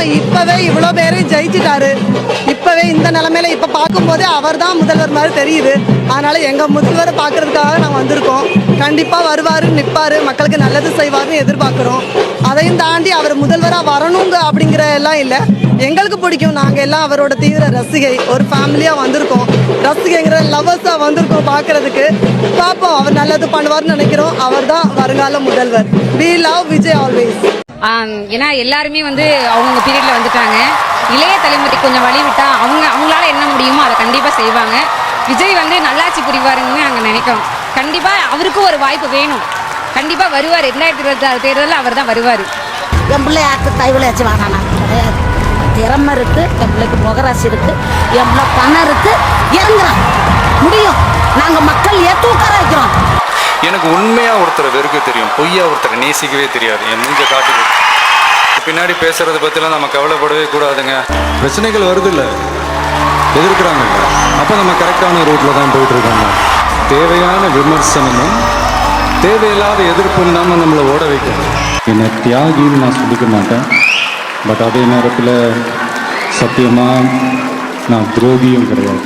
இப்போ இப்போவே இவ்வளோ பேரையும் ஜெயிச்சிட்டாரு. இப்போவே இந்த நிலமையில இப்போ பார்க்கும்போதே அவர் தான் முதல்வர் மாதிரி தெரியுது. அதனால் எங்கள் முதல்வரை பார்க்கறதுக்காக நாங்கள் வந்திருக்கோம். கண்டிப்பாக வருவார் நிற்பார் மக்களுக்கு நல்லது செய்வார்னு எதிர்பார்க்குறோம். அதையும் தாண்டி அவர் முதல்வராக வரணுங்க அப்படிங்கிற எல்லாம் இல்லை. எங்களுக்கு பிடிக்கும். நாங்கள் எல்லாம் அவரோட தீவிர ரசிகை ஒரு ஃபேமிலியாக வந்திருக்கோம். ரசிகைங்கிற லவர்ஸாக வந்திருக்கோம் பார்க்குறதுக்கு. பார்ப்போம் அவர் நல்லது பண்ணுவார்னு நினைக்கிறோம். அவர் தான் வருங்கால முதல்வர். வி லவ் விஜய் ஆல்வேஸ் ஏன்னா எல்லாருமே வந்து அவங்கவுங்க பீரியட்ல வந்துட்டாங்க. இளைய தலைமுறை கொஞ்சம் வழி விட்டா அவங்க அவங்களால என்ன முடியுமோ அதை கண்டிப்பாக செய்வாங்க. விஜய் வந்து நல்லாட்சி புரிவாருன்னு நாங்கள் நினைக்கிறோம். கண்டிப்பாக அவருக்கும் ஒரு வாய்ப்பு வேணும். கண்டிப்பாக வருவார். ரெண்டாயிரத்தி இருபத்தி ஆறு தேர்தலில் அவர் தான் வருவார். என் பிள்ளை யாருக்கு தைவில் வச்சு வாங்கினா கிடையாது. திறமை இருக்குது என் பிள்ளைக்கு முகராசி இருக்குது என் பிள்ளை பணம் இருக்குது இறங்குறான். முடியும். நாங்கள் மக்கள் ஏற்று உட்கார வைக்கிறோம் எனக்கு உண்மையா ஒருத்தரை வெறுக்க தெரியும். பொய்யா ஒருத்தரை நேசிக்கவே தெரியாது. என் மூஞ்ச காட்டி பின்னாடி பேசுறத பத்திலாம் நம்ம கவலைப்படவே கூடாதுங்க. பிரச்சனைகள் வருது இல்லை எதிர்க்கிறாங்க. அப்போ நம்ம கரெக்டான ரூட்டில் தான் போயிட்டு இருக்காங்க தேவையான விமர்சனமும் தேவையில்லாத எதிர்ப்பும் தான் நம்மளை ஓட வைக்கும் என்னை தியாகின்னு நான் சொல்லிக்க மாட்டேன். பட் அதே நேரத்தில் சத்தியமாக நான் துரோகியும் கிடையாது.